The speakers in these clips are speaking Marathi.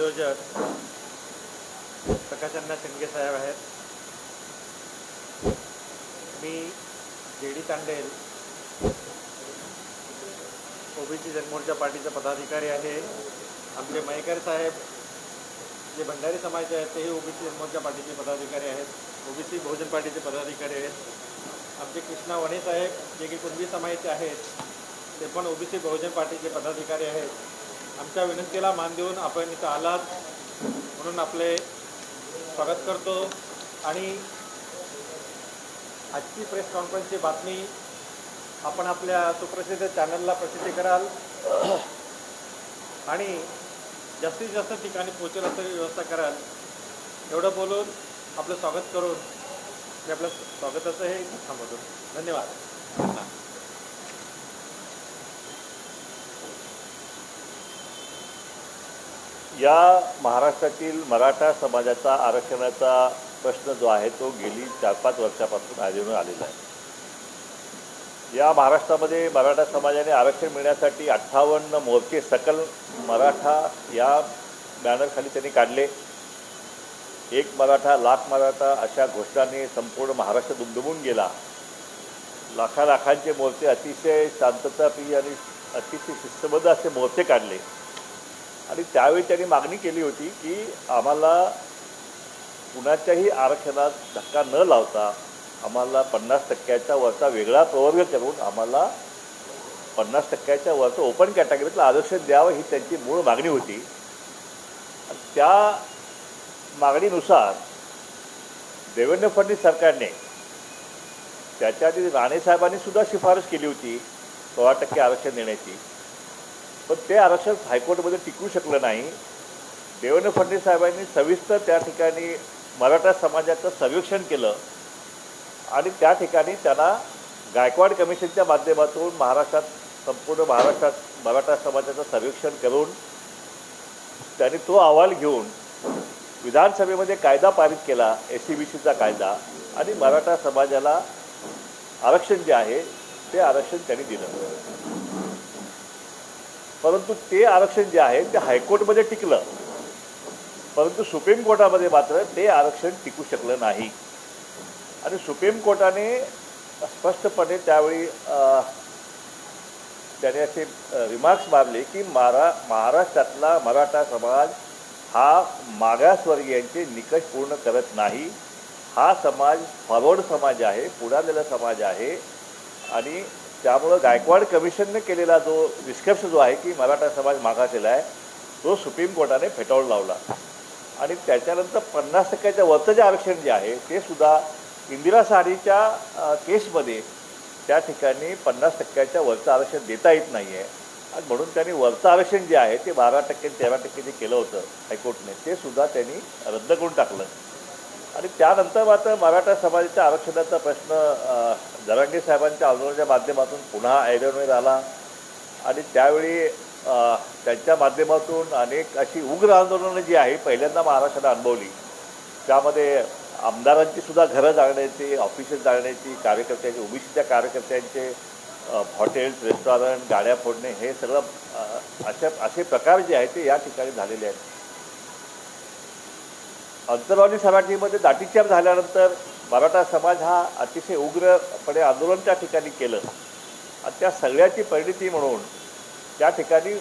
संयोजक प्रकाशन्ना शिंदे साहेब आहेत. मी J D Tandel, OBC Janmorcha party पार्टीचा पदाधिकारी आहे. आमचे मयेकर साहेब, जे भंडारी समाज आहेत, तेही ओबीसी जनमोर्चा पार्टीचे पदाधिकारी आहेत. ओबीसी बहुजन पार्टीचे पदाधिकारी आहेत. आमचे कृष्णा वणे साहेब, जे की कुणबी आहेत, ते पण ओबीसी बहुजन पार्टीचे पदाधिकारी आहेत. आमच्या विनंतीला मान देऊन आपण इथं आलात. म्हणून आपले स्वागत करतो. आणि आजची प्रेस कॉन्फरन्सची बातमी आपण आपल्या सुप्रसिद्ध चॅनलला प्रसिद्धी कराल. आणि जास्तीत जास्त ठिकाणी पोचेल असं व्यवस्था कराल. एवढं बोलून आपलं स्वागत करून मी आपलं स्वागताचं हे थांबवतो. धन्यवाद. या महाराष्ट्रातील मराठा समाजाचा आरक्षणाचा प्रश्न जो आहे तो गेली चार पाच वर्षापासून आढळून आलेला आहे. या महाराष्ट्रामध्ये मराठा समाजाने आरक्षण मिळण्यासाठी अठ्ठावन्न मोर्चे सकल मराठा या बॅनरखाली त्यांनी काढले. एक मराठा लाख मराठा अशा घोषणाने संपूर्ण महाराष्ट्र दुमदुमून गेला. लाखा लाखांचे मोर्चे अतिशय शांतताप्रिय आणि अतिशय शिस्तबद्ध असे मोर्चे काढले. आणि त्यावेळी त्यांनी मागणी केली होती की आम्हाला कुणाच्याही आरक्षणात धक्का न लावता आम्हाला पन्नास टक्क्याच्या वरचा वेगळा प्रवर्ग करून आम्हाला पन्नास टक्क्याच्या वरचं ओपन कॅटेगरीतलं आरक्षण द्यावं ही त्यांची मूळ मागणी होती. त्या मागणीनुसार देवेंद्र फडणवीस सरकारने त्याच्या आधी राणेसाहेबांनी सुद्धा शिफारस केली होती सोळा टक्के आरक्षण देण्याची. पण ते आरक्षण हायकोर्टमध्ये टिकू शकलं नाही. देवेंद्र फडणवीस साहेबांनी सविस्तर त्या ठिकाणी मराठा समाजाचं सर्वेक्षण केलं. आणि त्या ठिकाणी त्यांना गायकवाड कमिशनच्या माध्यमातून महाराष्ट्रात संपूर्ण महाराष्ट्रात मराठा समाजाचं सर्वेक्षण करून त्यांनी तो अहवाल घेऊन विधानसभेमध्ये कायदा पारित केला एस सी बी सीचा कायदा आणि मराठा समाजाला आरक्षण जे आहे ते आरक्षण त्यांनी दिलं. परंतु ते आरक्षण जे आहे ते हायकोर्टमध्ये टिकलं. परंतु सुप्रीम कोर्टामध्ये मात्र ते आरक्षण टिकू शकलं नाही. आणि सुप्रीम कोर्टाने स्पष्टपणे त्यावेळी त्याने असे रिमार्क्स मारले की मारा महाराष्ट्रातला मराठा समाज हा मागासवर्गीयांचे निकष पूर्ण करत नाही. हा समाज फॉरवर्ड समाज आहे पुढारलेला समाज आहे. आणि त्यामुळं गायकवाड कमिशनने केलेला जो निष्कर्ष जो आहे की मराठा समाज मागासलेला आहे तो सुप्रीम कोर्टाने फेटाळून लावला. आणि त्याच्यानंतर पन्नास टक्क्याच्या वरचं जे आरक्षण जे आहे ते सुद्धा इंदिरा साडीच्या केसमध्ये त्या ठिकाणी पन्नास टक्क्याच्या वरचं आरक्षण देता येत नाही आहे आणि म्हणून त्यांनी वरचं आरक्षण जे आहे ते बारा टक्के तेरा टक्के जे केलं होतं हायकोर्टने ते सुद्धा त्यांनी रद्द करून टाकलं. आणि त्यानंतर मात्र मराठा समाजाच्या आरक्षणाचा प्रश्न जरांगे साहेबांच्या आंदोलनाच्या माध्यमातून पुन्हा ऐरणीवर आला. आणि त्यावेळी त्यांच्या माध्यमातून अनेक अशी उग्र आंदोलनं जी आहे पहिल्यांदा महाराष्ट्राने अनुभवली. त्यामध्ये आमदारांची सुद्धा घरं जाळण्याची ऑफिसेस जाळण्याची कार्यकर्त्यांची ओबीसीच्या कार्यकर्त्यांचे हॉटेल्स रेस्टॉरंट गाड्या फोडणे हे सगळं अशा असे प्रकार जे आहेत ते या ठिकाणी झालेले आहेत. अंतरवाली सराठीमध्ये दाटीच्याप झाल्यानंतर मराठा समाज हा अतिशय उग्रपणे आंदोलन त्या ठिकाणी केलं. आणि त्या सगळ्याची परिणिती म्हणून त्या ठिकाणी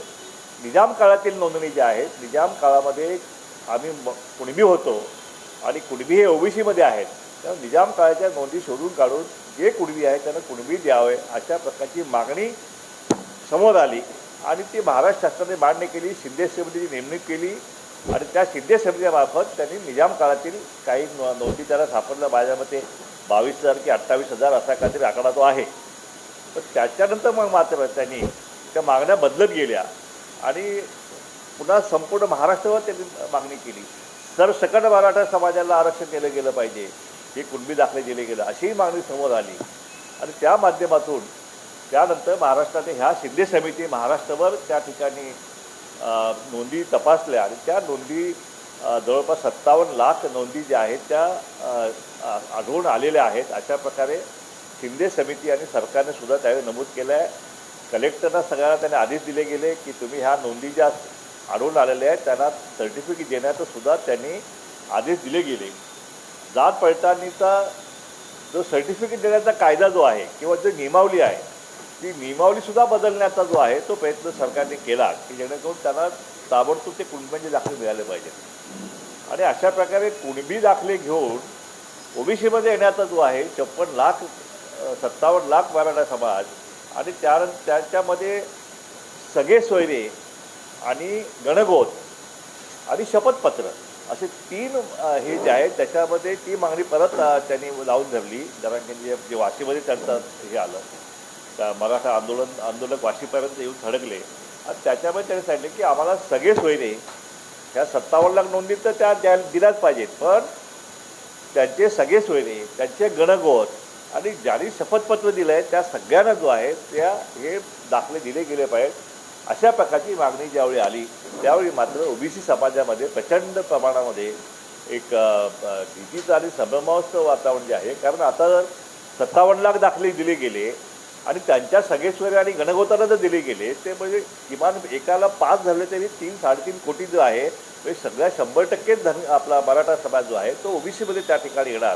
निजाम काळातील नोंदणी ज्या आहेत निजाम काळामध्ये आम्ही म- कुणबी होतो आणि कुणबी हे ओबीसीमध्ये आहेत. त्यामुळे निजाम काळाच्या नोंदी शोधून काढून जे कुणबी आहे त्यांना कुणबी द्यावे अशा प्रकारची मागणी समोर आली. आणि ती महाराष्ट्र शासनाने मान्य केली शिंदे समितीची नेमणूक केली. आणि त्या शिंदे समितीमार्फत त्यांनी निजाम काळातील काही नोंदी त्याला सापडल्या माझ्या मते बावीस हजार की अठ्ठावीस हजार असा काहीतरी आकडा तो आहे. पण त्याच्यानंतर मग मात्र त्यांनी त्या मागण्या बदलत गेल्या. आणि पुन्हा संपूर्ण महाराष्ट्रावर त्यांनी मागणी केली. सरसकट मराठा समाजाला आरक्षण दिलं गेलं पाहिजे. हे कुणबी दाखले दिले गेलं. अशीही मागणी समोर आली. आणि त्या माध्यमातून त्यानंतर महाराष्ट्राने ह्या शिंदे समिती महाराष्ट्रभर त्या ठिकाणी नोंदी तपासल्या आणि त्या नोंदी जवळपास सत्तावन्न लाख नोंदी ज्या आहेत त्या आढळून आलेल्या आहेत. अशा प्रकारे शिंदे समिती आणि सरकारने सुद्धा त्यावेळी नमूद केलं आहे कलेक्टरना सगळ्यांना त्यांनी आदेश दिले गेले की तुम्ही ह्या नोंदी ज्या आढळून आलेल्या आहेत त्यांना सर्टिफिकेट देण्याचं सुद्धा त्यांनी आदेश दिले गेले. जात पडताळणीचा जो सर्टिफिकेट देण्याचा कायदा जो आहे किंवा जो नियमावली आहे ती नियमावलीसुद्धा बदलण्याचा जो आहे तो प्रयत्न सरकारने केला की जेणेकरून त्यांना ताबडतोब ते कुणबीचे दाखले मिळाले पाहिजेत आणि अशा प्रकारे कुणबी दाखले घेऊन ओबीसीमध्ये येण्याचा जो आहे छप्पन लाख सत्तावन्न लाख मराठा समाज आणि त्या त्याच्यामध्ये सगळे सोयरे आणि गणगोत आणि शपथपत्र असे तीन हे जे आहेत त्याच्यामध्ये ती मागणी परत त्यांनी लावून धरली. जरा जे वाशीमध्ये त्यांचं हे आलं. त्या मराठा आंदोलन आंदोलक वाशीपर्यंत येऊन थडकले आणि त्याच्यामध्ये त्यांनी सांगितले की आम्हाला सगळे सोयरे ह्या सत्तावन्न लाख नोंदी तर त्या द्या दिल्याच पाहिजेत. पण त्यांचे सगळे सोयरे त्यांचे गणगोत आणि ज्यांनी शपथपत्र दिलं आहे त्या सगळ्यांना जो आहे त्या हे दाखले दिले गेले पाहिजेत. अशा प्रकारची मागणी ज्यावेळी आली त्यावेळी मात्र ओबीसी समाजामध्ये प्रचंड प्रमाणामध्ये एक भीतीचं आणि संभ्रमावस्थ वातावरण जे आहे. कारण आता जर सत्तावन्न लाख दाखले दिले गेले आणि त्यांच्या सगेश्वरी आणि गणगोताला जर दिले गेले ते म्हणजे किमान एकाला पाच झाले तरी तीन साडेतीन कोटी जो आहे म्हणजे सगळ्या शंभर टक्केच धन आपला मराठा समाज जो आहे तो ओबीसीमध्ये त्या ठिकाणी येणार.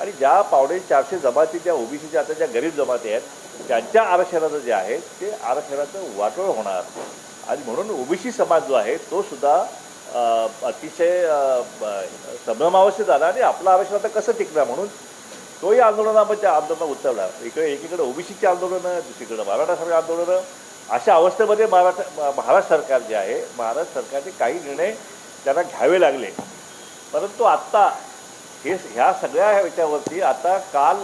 आणि ज्या पावणे चारशे जमाती ज्या ओबीसीच्या आता ज्या गरीब जमाती आहेत त्यांच्या आरक्षणाचं जे आहे ते आरक्षणाचं वाटोळ होणार. आणि म्हणून ओबीसी समाज जो आहे तो सुद्धा अतिशय संभ्रमावस्थेत आला आणि आपलं आरक्षण आता कसं टिकणार? म्हणून तोही आंदोलनामध्ये आंदोलन उतरला. इकडे एकीकडे ओबीसीची आंदोलनं दुसरीकडे मराठा आंदोलनं. अशा अवस्थेमध्ये महाराष्ट्र महाराष्ट्र सरकार जे आहे महाराष्ट्र सरकारचे काही निर्णय त्यांना घ्यावे लागले. परंतु आत्ता हे ह्या सगळ्या ह्याच्यावरती आता काल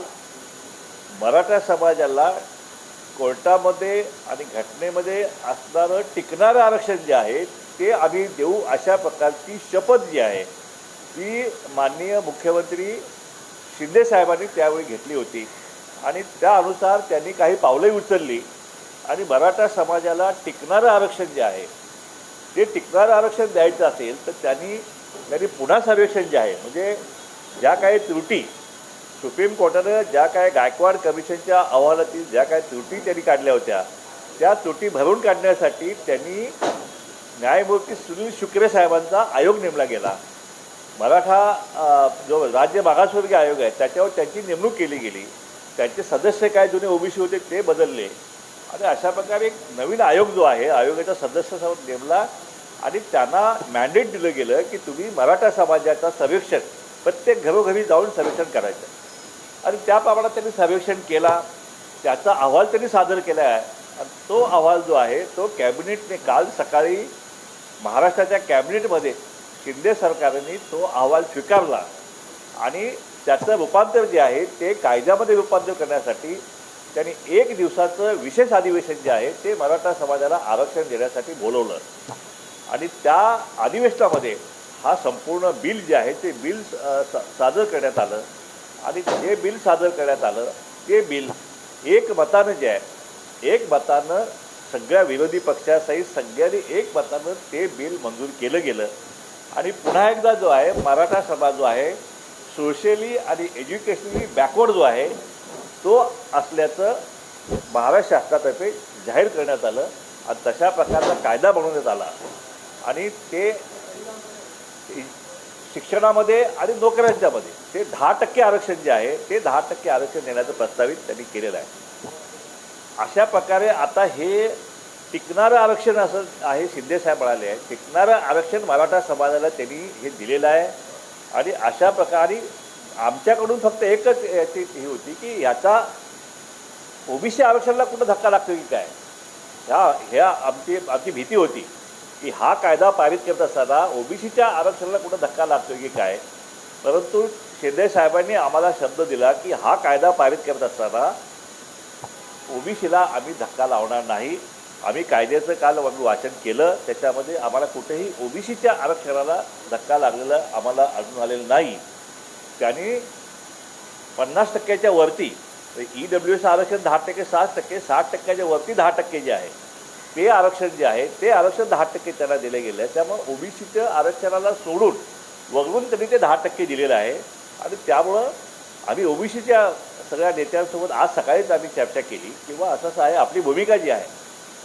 मराठा समाजाला कोर्टामध्ये आणि घटनेमध्ये असणारं टिकणारं आरक्षण जे आहे ते आम्ही देऊ अशा प्रकारची शपथ जी आहे ती माननीय मुख्यमंत्री शिंदे साहेबांनी त्यावेळी घेतली होती. आणि त्यानुसार त्यांनी काही पावलंही उचलली. आणि मराठा समाजाला टिकणारं आरक्षण जे आहे ते टिकणारं आरक्षण द्यायचं असेल तर त्यांनी त्यांनी पुन्हा सर्वेक्षण जे आहे म्हणजे ज्या काही त्रुटी सुप्रीम कोर्टानं ज्या काय गायकवाड कमिशनच्या अहवालातील ज्या काय त्रुटी त्यांनी काढल्या होत्या त्या त्रुटी भरून काढण्यासाठी त्यांनी न्यायमूर्ती सुनील शुक्रे साहेबांचा आयोग नेमला गेला. मराठा जो राज्य मागासवर्गीय आयोग आहे त्याच्यावर त्यांची नेमणूक केली गेली. त्यांचे सदस्य काय जुने ओबीसी होते ते बदलले. आणि अशा प्रकारे एक नवीन आयोग जो आहे आयोगाचा सदस्य नेमला आणि त्यांना मॅन्डेट दिलं गेलं की तुम्ही मराठा समाजाचा सर्वेक्षण प्रत्येक घरोघरी जाऊन सर्वेक्षण करायचं. आणि त्या प्रमाणात त्यांनी सर्वेक्षण केला. त्याचा अहवाल त्यांनी सादर केला आहे. आणि तो अहवाल जो आहे तो कॅबिनेटने काल सकाळी महाराष्ट्राच्या कॅबिनेटमध्ये शिंदे सरकारने तो अहवाल स्वीकारला. आणि त्याचं रूपांतर जे आहे ते कायद्यामध्ये रूपांतर करण्यासाठी त्यांनी एक दिवसाचं विशेष अधिवेशन जे आहे ते मराठा समाजाला आरक्षण देण्यासाठी बोलवलं. आणि त्या अधिवेशनामध्ये हा संपूर्ण बिल जे आहे ते बिल सादर करण्यात आलं. आणि जे बिल सादर करण्यात आलं ते बिल एक मतानं जे आहे एक मतानं सगळ्या विरोधी पक्षासहित सगळ्यांनी एक मतानं ते बिल मंजूर केलं गेलं. आणि पुन्हा एकदा जो आहे मराठा समाज जो आहे सोशली आणि एज्युकेशनली बॅकवर्ड जो आहे तो असल्याचं महाराष्ट्र शासनातर्फे जाहीर करण्यात आलं आणि तशा प्रकारचा कायदा बनवण्यात आला. आणि ते शिक्षणामध्ये आणि नोकऱ्यांच्यामध्ये ते दहा टक्के आरक्षण जे आहे ते दहा टक्के आरक्षण देण्याचं प्रस्तावित त्यांनी केलेलं आहे. अशा प्रकारे आता हे टिकणारं आरक्षण असं आहे शिंदेसाहेब म्हणाले आहे टिकणारं आरक्षण मराठा समाजाला त्यांनी हे दिलेलं आहे. आणि अशा प्रकारे आमच्याकडून फक्त एकच याची ही होती की याचा ओबीसी आरक्षणाला कुठं धक्का लागतो की काय? ह्या ह्या आमची आमची भीती होती की हा कायदा पारित करत असताना ओबीसीच्या आरक्षणाला कुठं धक्का लागतो की काय? परंतु शिंदे साहेबांनी आम्हाला शब्द दिला की हा कायदा पारित करत असताना ओबीसीला आम्ही धक्का लावणार नाही. आम्ही कायद्याचं काल आम्ही वाचन केलं त्याच्यामध्ये आम्हाला कुठेही ओबीसीच्या आरक्षणाला धक्का लागलेला आम्हाला अजून आलेलं नाही. त्याने पन्नास टक्क्याच्या वरती ई डब्ल्यू एस आरक्षण दहा टक्के साठ टक्के साठ टक्क्याच्या वरती दहा टक्के जे आहे ते आरक्षण जे आहे ते आरक्षण दहा टक्के त्यांना दिलं गेलं. आहे त्यामुळे ओबीसीच्या आरक्षणाला सोडून वगळून त्यांनी ते दहा टक्के दिलेलं आहे. आणि त्यामुळं आम्ही ओबीसीच्या सगळ्या नेत्यांसोबत आज सकाळीच आम्ही चर्चा केली किंवा असंच आहे आपली भूमिका जी आहे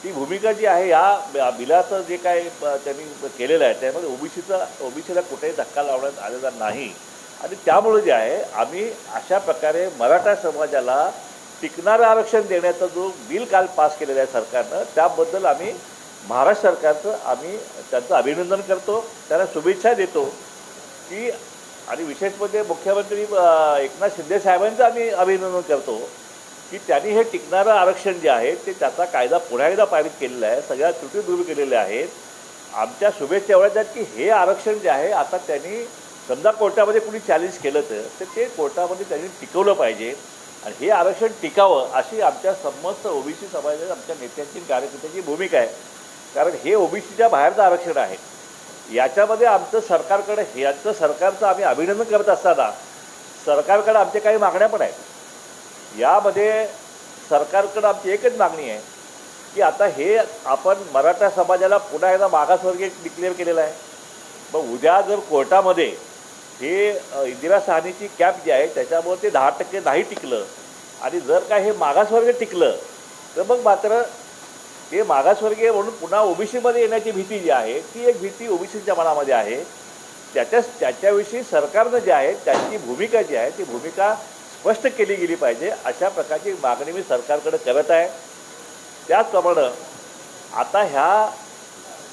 ती भूमिका जी आहे या बिलाचं जे काय त्यांनी केलेलं आहे त्यामध्ये ओबीसीचा ओबीसीला कुठेही धक्का लावण्यात आलेला नाही. आणि त्यामुळे जे आहे आम्ही अशा प्रकारे मराठा समाजाला टिकणारं आरक्षण देण्याचा जो बिल काल पास केलेलं आहे सरकारनं त्याबद्दल आम्ही महाराष्ट्र सरकारचं आम्ही त्यांचं अभिनंदन करतो. त्यांना शुभेच्छा देतो की आणि विशेष म्हणजे मुख्यमंत्री एकनाथ शिंदे साहेबांचं आम्ही अभिनंदन करतो. की त्यांनी हे टिकणारं आरक्षण जे आहे ते त्याचा कायदा पुन्हा एकदा पारित केलेला आहे सगळ्या त्रुटी दूर केलेल्या आहेत. आमच्या शुभेच्छा एवढ्याच आहेत की हे आरक्षण जे आहे आता त्यांनी समजा कोर्टामध्ये कुणी चॅलेंज केलं तर ते कोर्टामध्ये त्यांनी टिकवलं पाहिजे. आणि हे आरक्षण टिकावं अशी आमच्या समस्त ओबीसी समाजाच्या आमच्या नेत्यांची कार्यकर्त्यांची भूमिका आहे. कारण हे ओबीसीच्या बाहेरचं आरक्षण आहे. याच्यामध्ये आमचं सरकारकडे ह्याचं सरकारचं आम्ही अभिनंदन करत असताना सरकारकडे आमच्या काही मागण्या पण आहेत. यामध्ये सरकारकडं आमची एकच मागणी आहे की आता हे आपण मराठा समाजाला पुन्हा एकदा मागासवर्गीय डिक्लेअर केलेलं आहे. मग उद्या जर कोर्टामध्ये हे इंदिरा साहनीची कॅप जी आहे त्याच्यामुळे ते दहा टक्के नाही टिकलं आणि जर काय हे मागासवर्ग टिकलं तर मग मात्र ते मागासवर्गीय म्हणून पुन्हा ओबीसीमध्ये येण्याची भीती जी आहे ती एक भीती ओबीसीच्या मनामध्ये आहे. त्याच्या त्याच्याविषयी सरकारनं जे आहे त्याची भूमिका जी आहे ती भूमिका स्पष्ट केली गेली पाहिजे. अशा प्रकारची मागणी मी सरकारकडे करत आहे. त्याचप्रमाणे आता ह्या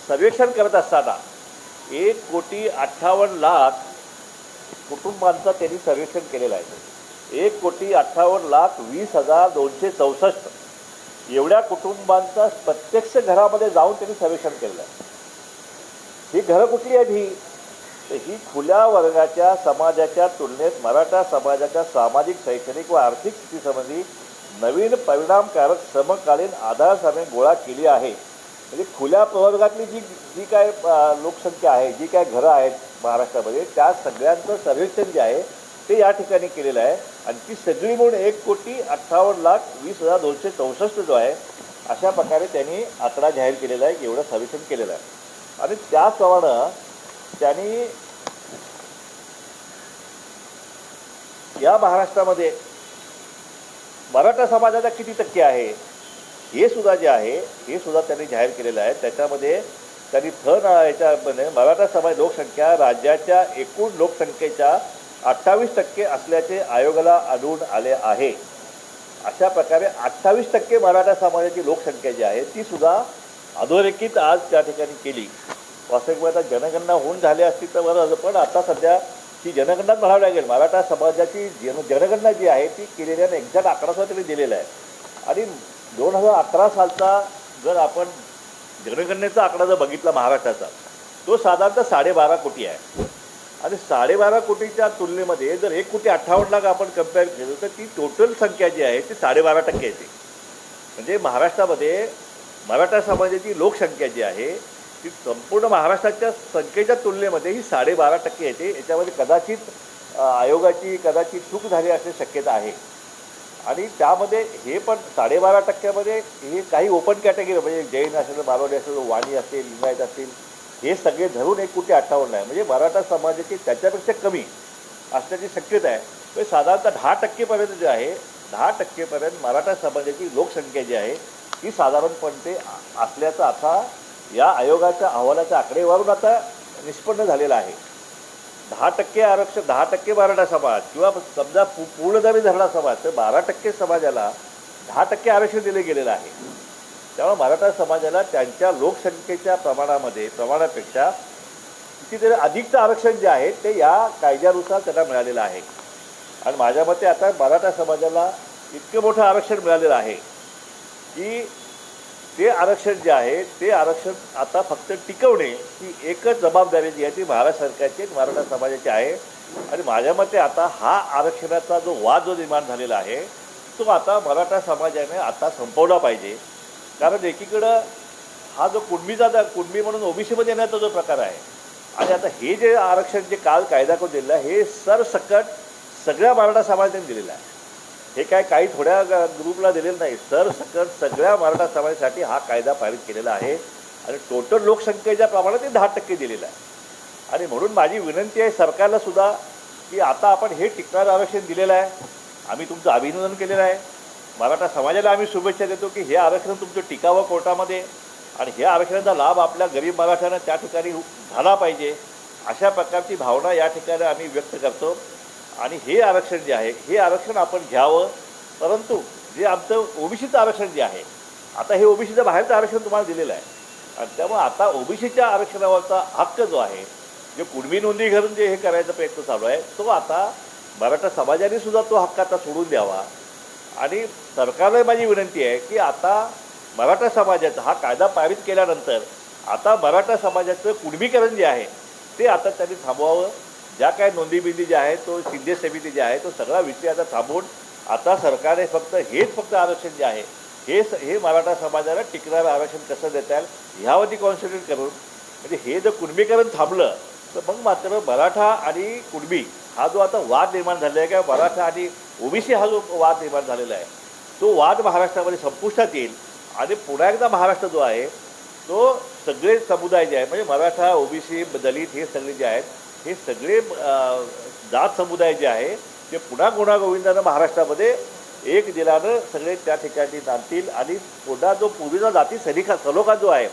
सर्वेक्षण करत असताना एक कोटी अठ्ठावन्न लाख कुटुंबांचं त्यांनी सर्वेक्षण केलेलं आहे. एक कोटी अठ्ठावन्न लाख वीस हजार दोनशे चौसष्ट एवढ्या कुटुंबांचा प्रत्यक्ष घरामध्ये जाऊन त्यांनी सर्वेक्षण केलेलं आहे. ही घरं कुठली आहेत ही? ही खुल्या वर्गाच्या समाजाच्या तुलनेत मराठा समाजाच्या सामाजिक शैक्षणिक व आर्थिक स्थितीसंबंधी नवीन परिणामकारक समकालीन आधारसाधने गोळा केली आहे. म्हणजे खुल्या प्रवर्गातली जी जी काय लोकसंख्या आहे जी काय घरं आहेत महाराष्ट्रामध्ये त्या सगळ्यांचं सर्वेक्षण जे आहे ते या ठिकाणी केलेलं आहे. आणि ती सगळी म्हणून एक कोटी अठ्ठावन्न लाख वीस हजार दोनशे चौसष्ट जो आहे अशा प्रकारे त्यांनी आकडा जाहीर केलेला आहे एवढं सर्वेक्षण केलेलं आहे. आणि त्याचप्रमाणे त्यांनी या महाराष्ट्रामध्ये मराठा समाजाचा किती टक्के आहे हे सुद्धा जे आहे हे सुद्धा त्यांनी जाहीर केलेलं आहे. त्याच्यामध्ये त्यांनी थन याच्यामध्ये मराठा समाज लोकसंख्या राज्याच्या एकूण लोकसंख्येच्या अठ्ठावीस टक्के असल्याचे आयोगाला आढळून आले आहे. अशा प्रकारे अठ्ठावीस टक्के मराठा समाजाची लोकसंख्या जी आहे ती सुद्धा अधोरेखित आज त्या ठिकाणी केली. वास्तविक आता जनगणना होऊन झाली असती तर बरं झालं. पण आता सध्या ती जनगणनाच म्हणावी लागेल मराठा समाजाची जन जनगणना जी आहे ती केलेली एक्झॅक्ट आकडा सुद्धा त्यांनी दिलेला आहे आणि दोन हजार अकरा सालचा जर आपण जनगणनेचा आकडा जर बघितला महाराष्ट्राचा तो साधारणतः साडेबारा कोटी आहे. आणि साडेबारा कोटीच्या तुलनेमध्ये जर एक कोटी अठ्ठावन्न लाख आपण कंपेअर केलं तर ती टोटल संख्या जी आहे ती साडेबारा टक्के येते म्हणजे महाराष्ट्रामध्ये मराठा समाजाची लोकसंख्या जी आहे ती संपूर्ण महाराष्ट्राच्या संख्येच्या तुलनेमध्ये ही साडेबारा टक्के येते याच्यामध्ये कदाचित आयोगाची कदाचित चूक झाली असण्याची शक्यता आहे. आणि त्यामध्ये हे पण साडेबारा टक्क्यामध्ये हे काही ओपन कॅटेगरी म्हणजे जैन असेल मारवाडी असेल वाणी असेल लिंगायत असतील हे सगळे धरून एक कोटी अठ्ठावन्न आहे. म्हणजे मराठा समाजाची त्याच्यापेक्षा कमी असण्याची शक्यता आहे. म्हणजे साधारणतः दहा टक्केपर्यंत जे आहे दहा टक्केपर्यंत मराठा समाजाची लोकसंख्या जी आहे ती साधारणपणे असल्याचा असल्याचं आता या आयोगाच्या अहवालाच्या आकडेवारून आता निष्पन्न झालेलं आहे. दहा टक्के आरक्षण दहा टक्के मराठा समाज किंवा समजा पू पूर्ण धरणा समाज तर बारा टक्के समाजाला दहा टक्के आरक्षण दिले गेलेलं आहे. त्यामुळे मराठा समाजाला त्यांच्या लोकसंख्येच्या प्रमाणामध्ये प्रमाणापेक्षा कितीतरी अधिकचं आरक्षण जे आहे ते या कायद्यानुसार त्यांना मिळालेलं आहे. आणि माझ्या मते आता मराठा समाजाला इतकं मोठं आरक्षण मिळालेलं आहे की ते आरक्षण जे आहे ते आरक्षण आता फक्त टिकवणे ही एकच जबाबदारी जी आहे ती महाराष्ट्र सरकारची मराठा समाजाची आहे. आणि माझ्या मते आता हा आरक्षणाचा जो वाद जो निर्माण झालेला आहे तो आता मराठा समाजाने आता संपवला पाहिजे. कारण एकीकडं हा जो कुणबीचा कुणबी म्हणून ओबीसीमध्ये येण्याचा जो प्रकार आहे आणि आता हे जे आरक्षण जे काल कायदा करून दिलेलं आहे हे सरसकट सगळ्या मराठा समाजाने दिलेलं आहे. हे काय काही थोड्या ग्रुपला दिलेलं नाही. सरसकट सगळ्या मराठा समाजासाठी हा कायदा पारित केलेला आहे आणि टोटल लोकसंख्येच्या प्रमाणात ते दहा टक्के दिलेलं आहे. आणि म्हणून माझी विनंती आहे सरकारला सुद्धा की आता आपण हे टिकणारं आरक्षण दिलेलं आहे. आम्ही तुमचं अभिनंदन केलेलं आहे. मराठा समाजाला आम्ही शुभेच्छा देतो की हे आरक्षण तुमचं टिकावं कोर्टामध्ये आणि हे आरक्षणाचा लाभ आपल्या गरीब मराठ्यांना त्या ठिकाणी झाला पाहिजे. अशा प्रकारची भावना या ठिकाणी आम्ही व्यक्त करतो. आणि हे आरक्षण जे आहे हे आरक्षण आपण घ्यावं. परंतु जे आमचं ओबीसीचं आरक्षण जे आहे आता हे ओबीसीचं बाहेरचं आरक्षण तुम्हाला दिलेलं आहे. आणि त्यामुळे आता ओबीसीच्या आरक्षणावरचा हक्क जो आहे जे कुणबी नोंदी घरून जे हे करायचा प्रयत्न चालू आहे तो आता मराठा समाजाने सुद्धा तो हक्क आता सोडून द्यावा. आणि सरकारला माझी विनंती आहे की आता मराठा समाजाचा हा कायदा पारित केल्यानंतर आता मराठा समाजाचं कुणबीकरण जे आहे ते आता त्यांनी थांबवावं. ज्या काय नोंदीबिंदी ज्या जे तो शिंदे समिती जे आहे तो सगळा विषय आता थांबवून आता सरकारने फक्त हेच फक्त आरक्षण जे आहे हे स- हे मराठा समाजाला टिकणारं आरक्षण कसं देता येईल ह्यावरती कॉन्सन्ट्रेट करून म्हणजे हे जर कुणबीकरण थांबलं तर मग मात्र मराठा आणि कुणबी हा जो आता वाद निर्माण झालेला आहे किंवा मराठा आणि ओबीसी हा जो वाद निर्माण झालेला आहे तो वाद महाराष्ट्रामध्ये संपुष्टात येईल आणि पुन्हा एकदा महाराष्ट्र जो आहे तो सगळे समुदाय जे आहे म्हणजे मराठा ओबीसी दलित हे सगळे जे आहेत हे सगळे जात समुदाय जे आहे ते पुन्हा गुणागोविंदानं महाराष्ट्रामध्ये एक दिलानं सगळे त्या ठिकाणी जाणतील आणि पुन्हा जो पूर्वीचा जाती सलिखा सलोखा जो आहे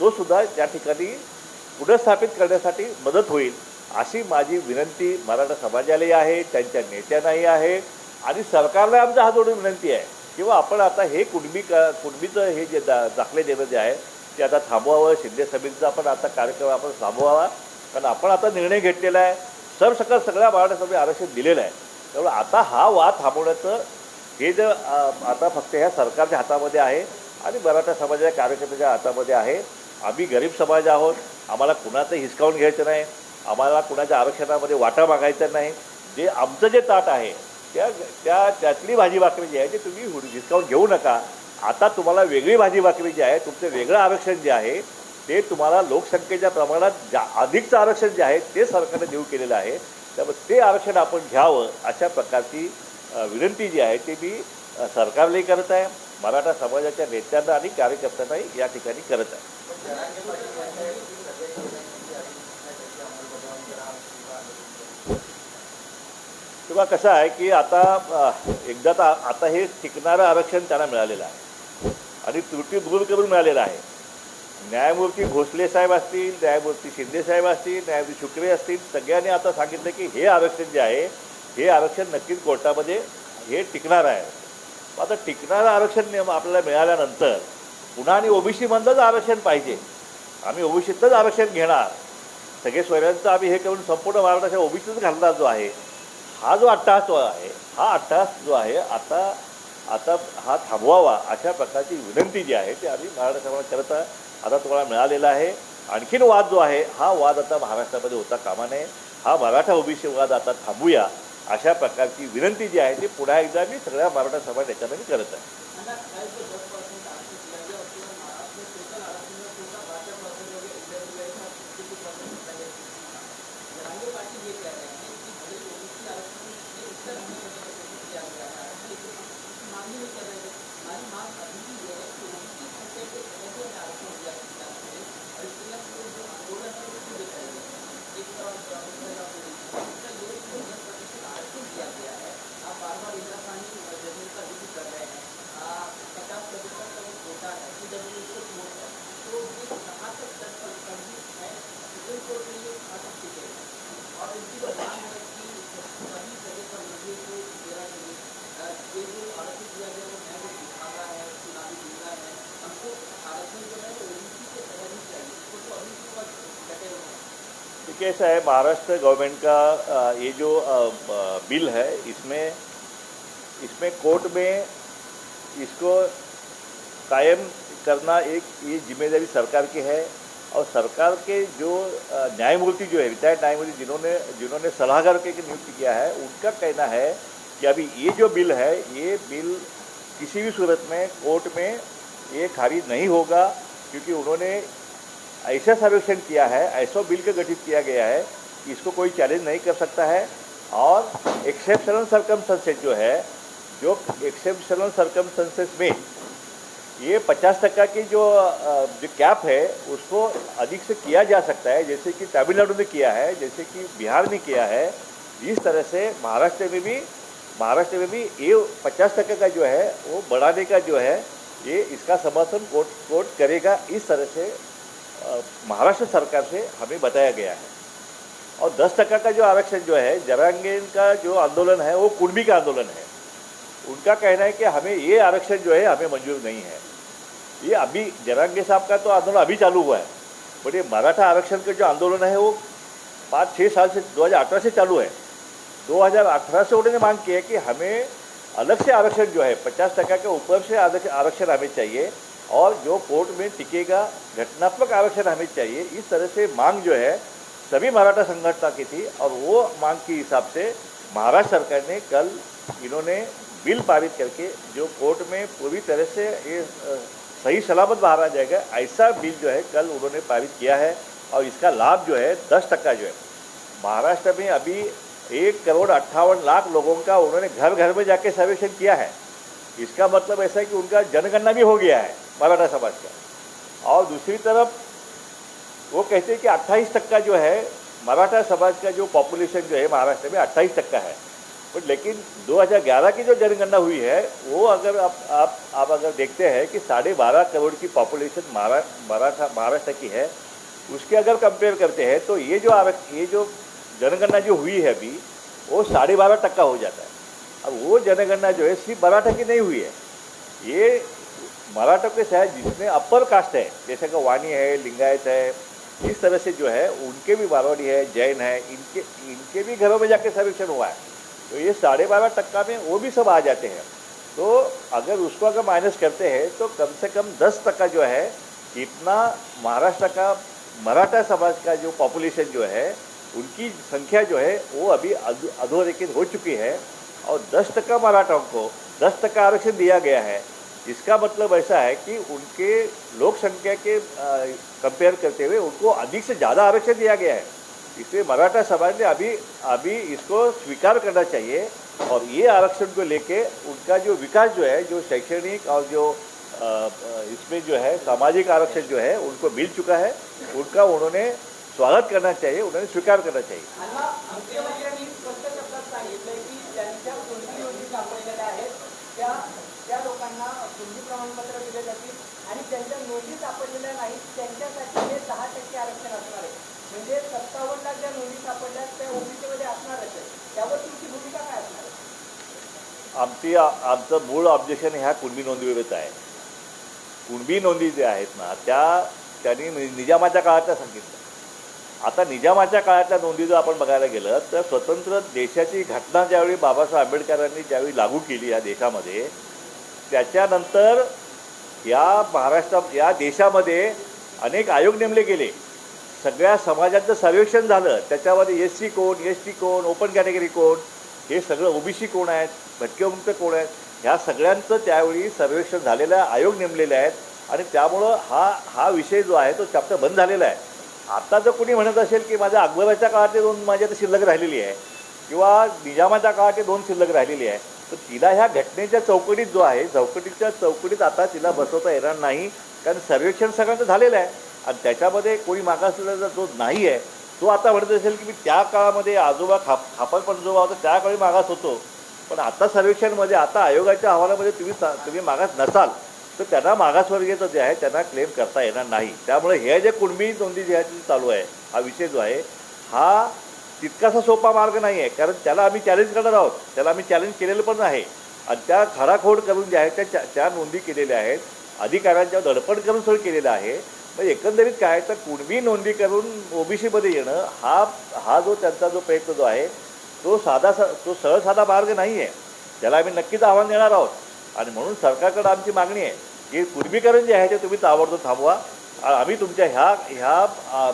तो सुद्धा त्या ठिकाणी पुनर्स्थापित करण्यासाठी मदत होईल अशी माझी विनंती मराठा समाजालाही आहे त्यांच्या नेत्यांनाही आहे आणि सरकारला आमचा हात जोडून विनंती आहे किंवा आपण आता हे कुणबी क कुणबीचं हे जे दा दाखले देणं जे आहे ते आता थांबवावं शिंदे समितीचा आपण आता कार्यक्रम आपण थांबवावा कारण आपण आता निर्णय घेतलेला आहे. सरसकट सगळ्या मराठा आरक्षण दिलेलं आहे. त्यामुळे आता हा वाद थांबवण्याचं हे जर आता फक्त ह्या सरकारच्या हातामध्ये आहे आणि मराठा समाजाच्या कार्यकर्त्याच्या हातामध्ये आहे. आम्ही गरीब समाज आहोत. आम्हाला कुणाचं हिसकावून घ्यायचं नाही. आम्हाला कुणाच्या आरक्षणामध्ये वाटा मागायचा नाही. जे आमचं जे ताट आहे त्या त्या त्यातली भाजी भाकरी जी आहे ते तुम्ही हिसकावून घेऊ नका. आता तुम्हाला वेगळी भाजी भाकरी जी आहे तुमचं वेगळं आरक्षण जे आहे ते तुम्हाला लोकसंख्येच्या प्रमाणात जा अधिकचं आरक्षण जे आहे ते सरकारने देऊ केलेलं आहे. त्यामुळे ते आरक्षण आपण घ्यावं अशा प्रकारची विनंती जी आहे ती मी सरकारलाही करत आहे. मराठा समाजाच्या नेत्यांना आणि कार्यकर्त्यांनाही या ठिकाणी करत आहे. किंवा कसं आहे की आता एकदा तर आता हे टिकणारं आरक्षण त्यांना मिळालेलं आहे. आणि त्रुटी दूर करून मिळालेलं आहे. न्यायमूर्ती भोसले साहेब असतील न्यायमूर्ती शिंदे साहेब असतील न्यायमूर्ती शुक्रे असतील सगळ्यांनी आता सांगितलं की हे आरक्षण जे आहे हे आरक्षण नक्कीच कोर्टामध्ये हे टिकणार आहे. आता टिकणारं आरक्षण नियम आपल्याला मिळाल्यानंतर पुन्हा आणि ओबीसीमधलंच आरक्षण पाहिजे. आम्ही ओबीसीतलंच आरक्षण घेणार. सगळे सोयऱ्यांचं आम्ही हे करून संपूर्ण महाराष्ट्राच्या ओबीसीच घालणार जो आहे हा जो अट्टहास जो आहे हा अट्टहास जो आहे आता आता हा थांबवावा अशा प्रकारची विनंती जी आहे ती आम्ही महाराष्ट्र करता करत आता तुम्हाला मिळालेला आहे. आणखीन वाद जो आहे हा वाद आता महाराष्ट्रामध्ये होता कामा नये. हा मराठा ओबीसी वाद आता थांबूया. अशा प्रकारची विनंती जी आहे ती पुन्हा एकदा मी सगळ्या मराठा समाज याच्यानं मी करत आहे. ऐसा है, महाराष्ट्र गवर्नमेंट का ये जो बिल है, इसमें इसमें कोर्ट में इसको कायम करना एक, ये ज़िम्मेदारी सरकार की है और सरकार के जो न्यायमूर्ति जो है रिटायर्ड न्यायमूर्ति जिन्होंने जिन्होंने सलाहकार की नियुक्ति किया है, उनका कहना है कि अभी ये जो बिल है, ये बिल किसी भी सूरत में, कोर्ट में ये खारिज नहीं होगा, क्योंकि उन्होंने ऐसा सर्वेक्षण किया है, ऐसा बिल का गठित किया गया है कि इसको कोई चैलेंज नहीं कर सकता है। और एक्सेप्शनल सरकमस्टेंसेस जो है, जो एक्सेप्शनल सरकमस्टेंसेस में, ये पचास टक्का की जो जो कैप है, उसको अधिक से किया जा सकता है। जैसे कि तमिलनाडु में किया है, जैसे कि बिहार में किया है, इस तरह से महाराष्ट्र में भी, महाराष्ट्र में भी ये पचास टका का जो है, वो बढ़ाने का जो है, ये इसका समर्थन कोर्ट कोर्ट करेगा। इस तरह से महाराष्ट्र सरकार से हमें बताया गया है। और दस टका का जो आरक्षण जो है, जरांगीन का जो आंदोलन है, वो कुर्मी का आंदोलन है। उनका कहना है कि हमें ये आरक्षण जो है, हमें मंजूर नहीं है। ये अभी जरांगे साहब का तो आंदोलन अभी चालू हुआ है। बट ये मराठा आरक्षण का जो आंदोलन है, वो पाँच छः साल से 2018 से चालू है। 2018 से उन्होंने मांग की है कि हमें अलग से आरक्षण जो है 50 टका के ऊपर से आरक्षण हमें चाहिए। और जो कोर्ट में टिकेगा, घटनात्मक आरक्षण हमें चाहिए। इस तरह से मांग जो है, सभी मराठा संगठना की थी और वो मांग के हिसाब से महाराष्ट्र सरकार ने कल इन्होंने बिल पारित करके जो कोर्ट में पूरी तरह से ये सही सलामत बाहर आ जाएगा, ऐसा बिल जो है कल उन्होंने पारित किया है और इसका लाभ जो है, दस टक्का जो है। महाराष्ट्र में अभी एक करोड़ अट्ठावन लाख लोगों का उन्होंने घर घर में जाके सर्वेक्षण किया है। इसका मतलब ऐसा है कि उनका जनगणना भी हो गया है। मराठा समाज का। और दूसरी तरफ़, वो कहते हैं कि 28 टक्का जो है, मराठा समाज का जो पॉपुलेशन जो है महाराष्ट्र में 28 टक्का है। बट लेकिन 2011 की जो जनगणना हुई है, वो अगर आप आप आप अगर देखते हैं कि साढ़े बारह करोड़ की पॉपुलेशन मराठा, महाराष्ट्र की है, उसके अगर कंपेयर करते हैं तो ये जो आरक्ष ये जो जनगणना जो हुई है अभी, वो साढ़े बारह टक्का हो जाता है। अब वो जनगणना जो है, सिर्फ़ मराठा की नहीं हुई है। ये मराठा के शायद जिसमें अपर कास्ट है, जैसे कि वाणी है, लिंगायत है, इस तरह से जो है, उनके भी मारवाड़ी है, जैन है, इनके इनके भी घरों में जाके सर्वेक्षण हुआ है। तो ये साढ़े बारह टक्का में वो भी सब आ जाते हैं। तो अगर उसको अगर माइनस करते हैं तो कम से कम दस टक्का जो है, इतना महाराष्ट्र का, मराठा समाज का जो पॉपुलेशन जो है, उनकी संख्या जो है, वो अभी अधोरेखित हो चुकी है। और दस टक्का मराठाओं को, दस टक्का आरक्षण दिया गया है। इसका मतलब ऐसा है कि उनके लोक संख्या के कंपेयर करते हुए उनको अधिक से ज़्यादा आरक्षण दिया गया है। इसलिए मराठा समाज ने अभी अभी इसको स्वीकार करना चाहिए और ये आरक्षण को लेके उनका जो विकास जो है, जो शैक्षणिक और जो इसमें जो है, सामाजिक आरक्षण जो है, उनको मिल चुका है। उनका उन्होंने स्वागत करना चाहिए, उन्होंने स्वीकार करना चाहिए। अण्णा त्या लोकांना पूर्वी प्रमाणपत्र दिले जातील आणि ज्यांच्या नोंदी सापडलेल्या नाहीत त्यांच्यासाठी हे दहा टक्के आरक्षण असणार आहे. म्हणजे सत्तावन्न लाख ज्या नोंदी सापडल्या त्या ओबीसीमध्ये असणारच आहे त्यावर तुमची भूमिका काय असणार आमची आमचं मूळ ऑब्जेक्शन ह्या कुणबी नोंदीविरुद्ध आहे. कुणबी नोंदी ज्या आहेत ना त्या त्यांनी निजामाच्या काळातल्या सांगितलं आता निजामाच्या काळातल्या नोंदी जर आपण बघायला गेलं तर स्वतंत्र देशाची घटना ज्यावेळी बाबासाहेब आंबेडकरांनी ज्यावेळी लागू केली या देशामध्ये त्याच्यानंतर या महाराष्ट्रा या देशामध्ये अनेक आयोग नेमले गेले. सगळ्या समाजाचं सर्वेक्षण झालं. त्याच्यामध्ये एस सी कोण एस टी कोण ओपन कॅटेगरी कोण हे सगळं ओबीसी कोण आहेत भटकेमुक्त कोण आहेत ह्या सगळ्यांचं त्यावेळी सर्वेक्षण झालेलं आहे आयोग नेमलेले आहेत. आणि त्यामुळं हा हा विषय जो आहे तो चॅप्टर बंद झालेला आहे. आता जर कोणी म्हणत असेल की माझ्या अकबराच्या काळातले दोन माझ्या तर शिल्लक राहिलेली आहे किंवा निजामाच्या काळातली दोन शिल्लक राहिलेली आहे तर तिला ह्या घटनेच्या चौकटीत जो आहे चौकटीच्या चौकटीत आता तिला बसवता येणार नाही कारण सर्वेक्षण सगळ्यांचं झालेलं आहे. आणि त्याच्यामध्ये कोणी मागासलेला जो नाही आहे तो आता म्हणत असेल की मी त्या काळामध्ये आजोबा खाप खापर पंजोबा होता त्या काळी मागास होतो. पण आता सर्वेक्षणमध्ये आता आयोगाच्या अहवालामध्ये तुम्ही सा- तुम्ही मागास नसाल तर त्यांना मागासवर्गीयचं जे आहे त्यांना क्लेम करता येणार नाही. त्यामुळे हे जे कुणबी नोंदी जी आहे ती चालू आहे. हा विषय जो आहे हा तितकासा सोपा मार्ग नाही आहे कारण त्याला आम्ही चॅलेंज करणार आहोत. त्याला आम्ही चॅलेंज केलेलं पण आहे. आणि त्या खडाखोड करून जे आहेत त्या त्या- नोंदी केलेल्या आहेत. अधिकाऱ्यांच्या दडपण करून सगळं केलेलं आहे. मग एकंदरीत काय तर कुणबी नोंदी करून ओबीसीमध्ये येणं हा हा जो त्यांचा जो प्रयत्न जो आहे तो साधा स तो सरळ साधा मार्ग नाही आहे त्याला आम्ही नक्कीच आव्हान देणार आहोत. आणि म्हणून सरकारकडं आमची मागणी आहे की कुणबीकरण जे आहे ते तुम्ही ताबडतोब थांबवा. आम्ही तुमच्या ह्या ह्या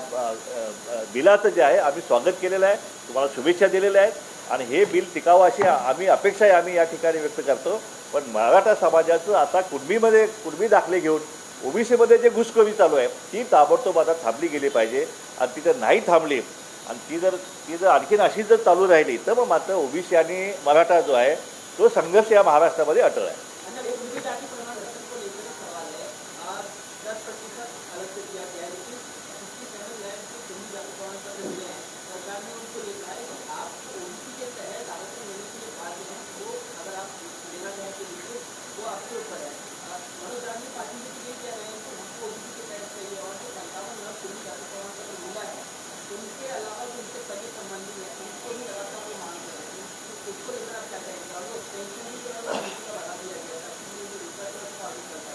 बिलाचं जे आहे आम्ही स्वागत केलेलं आहे तुम्हाला शुभेच्छा दिलेल्या आहेत. आणि हे बिल टिकावं अशी आम्ही अपेक्षाही आम्ही या ठिकाणी व्यक्त करतो. पण मराठा समाजाचं आता कुणबीमध्ये कुणबी दाखले घेऊन ओबीसीमध्ये जे घुसखोरी चालू आहे ती ताबडतोब आता थांबली गेली पाहिजे. आणि ती जर नाही थांबली आणि ती जर ती जर आणखीन अशी जर चालू राहिली तर मग मात्र ओबीसी आणि मराठा जो आहे तो संघर्ष या महाराष्ट्रामध्ये अटळ आहे.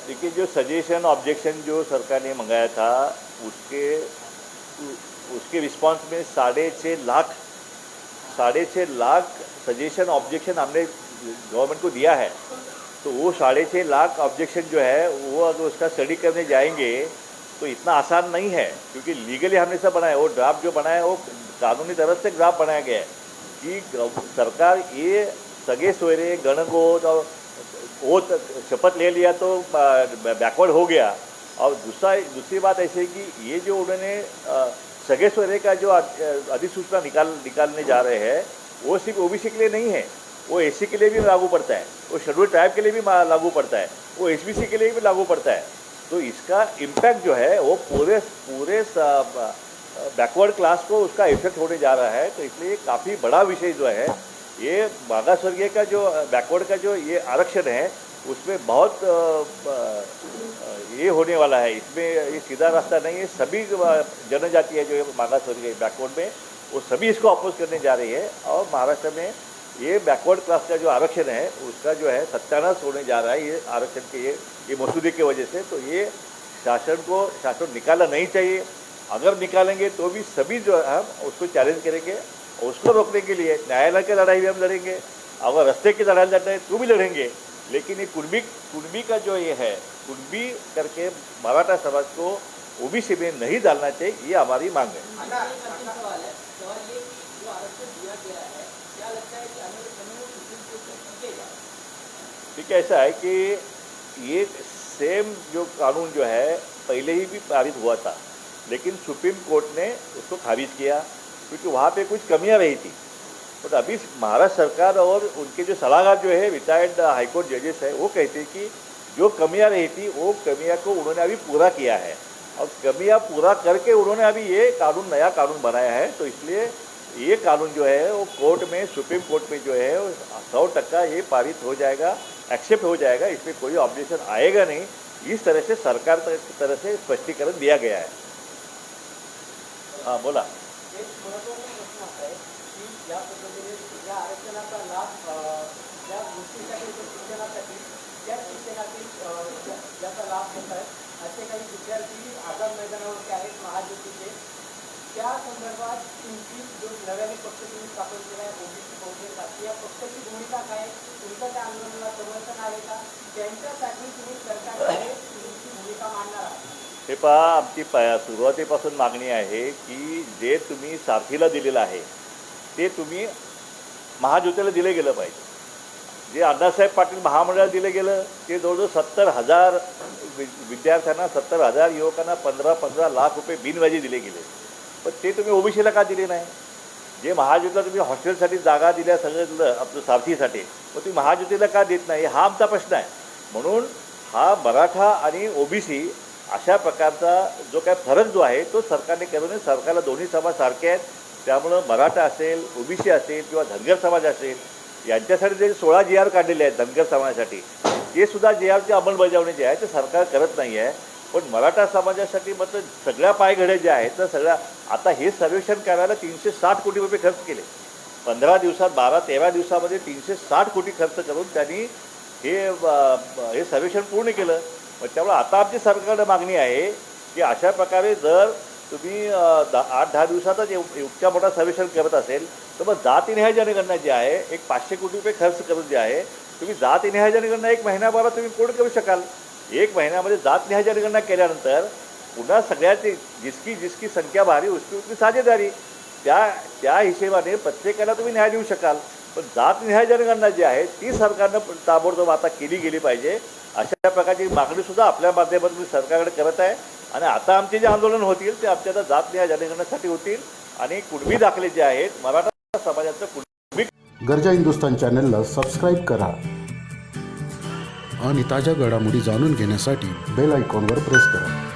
देखिए, जो सजेशन ऑब्जेक्शन जो सरकार ने मंगाया था, उसके उसके रिस्पांस में साढ़े छः लाख, साढ़े छः लाख सजेशन ऑब्जेक्शन हमने गवर्नमेंट को दिया है। तो वो साढ़े छः लाख ऑब्जेक्शन जो है, वो अगर उसका स्टडी करने जाएँगे तो इतना आसान नहीं है, क्योंकि लीगली हमने सब बनाया, वो ड्राफ्ट जो बनाया, वो कानूनी तरह से ड्राफ्ट बनाया गया है कि सरकार ये सगे सोयरे, गणगोत और वो शपथ ले लिया तो बैकवर्ड हो गया। और दूसरा, दूसरी बात ऐसी है कि ये जो उन्होंने सगे सोयरे का जो अधिसूचना निकाल, निकालने जा रहे हैं, वो सिर्फ़ ओबीसी के लिए नहीं है। वो एससी के लिए भी लागू पड़ता है। वो शेड्यूल ट्राइब के लिए भी लागू पड़ता है। वो एसबीसी के लिए भी लागू पड़ता है। तो इसका इम्पैक्ट जो है, वो पूरे पूरे बैकवर्ड क्लास को उसका इफ़ेक्ट होने जा रहा है। तो इसलिए काफ़ी बड़ा विषय जो है ये मागास वर्गीय का जो, बैकवर्ड का जो ये आरक्षण है, उसमें बहुत ये होने वाला है। इसमें ये सीधा रास्ता नहीं है। सभी जनजाति है जो ये मागास वर्गीय बैकवर्ड में, वो सभी इसको अपोज करने जा रही है। और महाराष्ट्र में ये बैकवर्ड क्लास का जो आरक्षण है, उसका जो है सत्यानाश होने जा रहा है ये आरक्षण के ये ये मसूदे की वजह से। तो ये शासन को, शासन निकालना नहीं चाहिए। अगर निकालेंगे तो भी सभी जो है, हम उसको चैलेंज करेंगे। उसको रोकने के लिए न्यायालय की लड़ाई भी हम लड़ेंगे अगर रस्ते की लड़ाई लड़ना है तो भी लड़ेंगे। लेकिन ये कुर्बी कुर्बी का जो ये है कुर्बी करके मराठा समाज को ओबीसी में नहीं डालना चाहिए ये हमारी मांग है। कोर्ट में टिकेगा ठीक है ऐसा है कि ये सेम जो कानून जो है पहले ही भी पारित हुआ था लेकिन सुप्रीम कोर्ट ने उसको खारिज किया। क्योंकि वहाँ पे कुछ कमियाँ रही थी। बट अभी महाराष्ट्र सरकार और उनके जो सलाहकार जो है रिटायर्ड हाईकोर्ट जजेस है, वो कहते हैं कि जो कमियाँ रही थी, वो कमियाँ को उन्होंने अभी पूरा किया है। और कमियाँ पूरा करके उन्होंने अभी ये कानून, नया कानून बनाया है तो इसलिए ये कानून जो है, वो कोर्ट में, सुप्रीम कोर्ट में जो है सौ टक्का ये पारित हो जाएगा एक्सेप्ट हो जाएगा, इसमें कोई ऑब्जेक्शन आएगा नहीं। इस तरह से सरकार की तरह से स्पष्टीकरण दिया गया है। हाँ बोला। ज्या पद्धतीने या आरक्षणाचा लाभ ज्या गोष्टीसाठी शिक्षणासाठी त्या शिक्षणातील ज्याचा लाभ घेत आहेत असे काही विद्यार्थी आझाद मैदानावरती आहेत महाज्योतीचे. त्या संदर्भात तुमची जो नव्याने पक्ष तुम्ही स्थापन केला आहे ओबीसी बहुजन राष्ट्रीय या पक्षाची भूमिका काय तुमच्या तुमचं त्या आंदोलनाला समर्थन आहे का? त्यांच्यासाठी तुम्ही सरकारकडे तुमची भूमिका मांडणार आहात. हे पहा आमची प सुरुवातीपासून मागणी आहे की जे तुम्ही सारथीला दिलेलं आहे ते तुम्ही महाज्योतीला दिले गेलं पाहिजे. जे अण्णासाहेब पाटील महामंडळाला दिलं गेलं ते जवळजवळ सत्तर हजार वि विद्यार्थ्यांना सत्तर हजार युवकांना पंधरा पंधरा लाख रुपये बिनवाजी दिले गेले. पण ते तुम्ही ओबीसीला का दिले नाही? जे महाज्योतीला तुम्ही हॉस्टेलसाठी जागा दिल्या सगळं दिलं आपलं सारथीसाठी मग तुम्ही महाज्योतीला का देत नाही? हा आमचा प्रश्न आहे. म्हणून हा मराठा आणि ओबीसी अशा प्रकारचा जो काय फरक जो आहे तो सरकारने करू नये सरकारला दोन्ही सभा सारखे आहेत. त्यामुळं मराठा असेल ओबीसी असेल किंवा धनगर समाज असेल यांच्यासाठी जे सोळा जी आर काढलेले आहेत धनगर समाजासाठी ते सुद्धा जे आरची अंमलबजावणी जी आहे ते सरकार करत नाही आहे. पण मराठा समाजासाठी मात्र सगळ्या पायघड्या ज्या आहेत तर सगळ्या आता हे सर्वेक्षण करायला तीनशे साठ कोटी रुपये खर्च केले. पंधरा दिवसात बारा तेरा दिवसामध्ये तीनशे साठ कोटी खर्च करून त्यांनी हे हे सर्वेक्षण पूर्ण केलं. मग त्यामुळे आता आमची सरकारला मागणी आहे की अशा प्रकारे जर तुम्ही आठ दहा दिवसातच एव- इतका मोठा सर्वेक्षण करत असेल तर मग जातीनिहाय जनगणना जी आहे एक पाचशे कोटी रुपये खर्च करून जे आहे तुम्ही जातीनिहाय जनगणना एक महिन्याभरात तुम्ही पूर्ण करू शकाल? एक महिन्यामध्ये जातनिहाय जनगणना केल्यानंतर पुन्हा सगळ्याची जिसकी जिसकी संख्या भारी उसकी उसकी साझेदारी. त्या त्या हिशेबाने प्रत्येकाला तुम्ही न्याय देऊ शकाल. पण जातनिहाय जनगणना जी आहे ती सरकारनं ताबडतोब आता केली गेली पाहिजे. अशा प्रकारची मागणीसुद्धा आपल्या माध्यमातून सरकारकडे करत आहे. आणि आता आमचे जे आंदोलन होतील ते आमच्या आता जातनिहाय जनगणनेसाठी होतील. आणि कुणबी दाखले जे आहेत मराठा समाजाचं कुणबी गरजा हिंदुस्तान चॅनलला सबस्क्राईब करा. आणि ताज्या घडामोडी जाणून घेण्यासाठी बेल आयकॉनवर प्रेस करा.